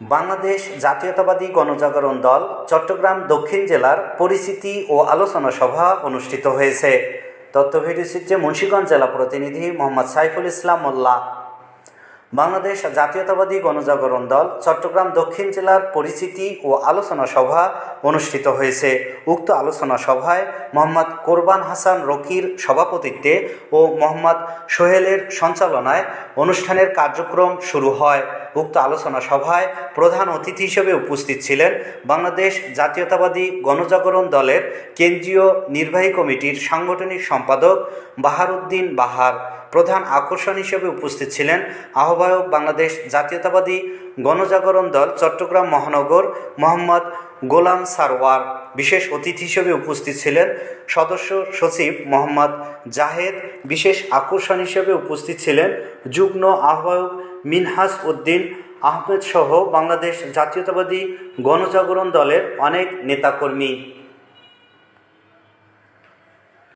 বাংলাদেশ জাতীয়তাবাদী গণজাগরণ দল চট্টগ্রাম দক্ষিণ জেলার পরিচিতি ও আলোচনা সভা অনুষ্ঠিত হয়েছে। তথ্য ভিডিওচিত্রে মুন্সিগঞ্জ জেলা প্রতিনিধি মোহাম্মদ সাইফুল ইসলাম মোল্লা। বাংলাদেশ জাতীয়তাবাদী গণজাগরণ দল চট্টগ্রাম দক্ষিণ জেলার পরিচিতি ও আলোচনা সভা অনুষ্ঠিত হয়েছে। উক্ত আলোচনা সভায় মোহাম্মদ কোরবান হাসান রকির সভাপতিত্বে ও মোহাম্মদ সোহেলের সঞ্চালনায় অনুষ্ঠানের কার্যক্রম শুরু হয়। উক্ত আলোচনা সভায় প্রধান অতিথি হিসেবে উপস্থিত ছিলেন বাংলাদেশ জাতীয়তাবাদী গণজাগরণ দলের কেন্দ্রীয় নির্বাহী কমিটির সাংগঠনিক সম্পাদক বাহারুদ্দিন বাহার, প্রধান আকর্ষণ হিসেবে উপস্থিত ছিলেন আহ্বায়ক বাংলাদেশ জাতীয়তাবাদী গণজাগরণ দল চট্টগ্রাম মহানগর মোহাম্মদ গোলাম সারওয়ার, বিশেষ অতিথি হিসেবে উপস্থিত ছিলেন সদস্য সচিব মোহাম্মদ জাহেদ, বিশেষ আকর্ষণ হিসেবে উপস্থিত ছিলেন যুগ্ম আহ্বায়ক মিনহাস উদ্দিন আহমেদ সহ বাংলাদেশ জাতীয়তাবাদী গণজাগরণ দলের অনেক নেতাকর্মী।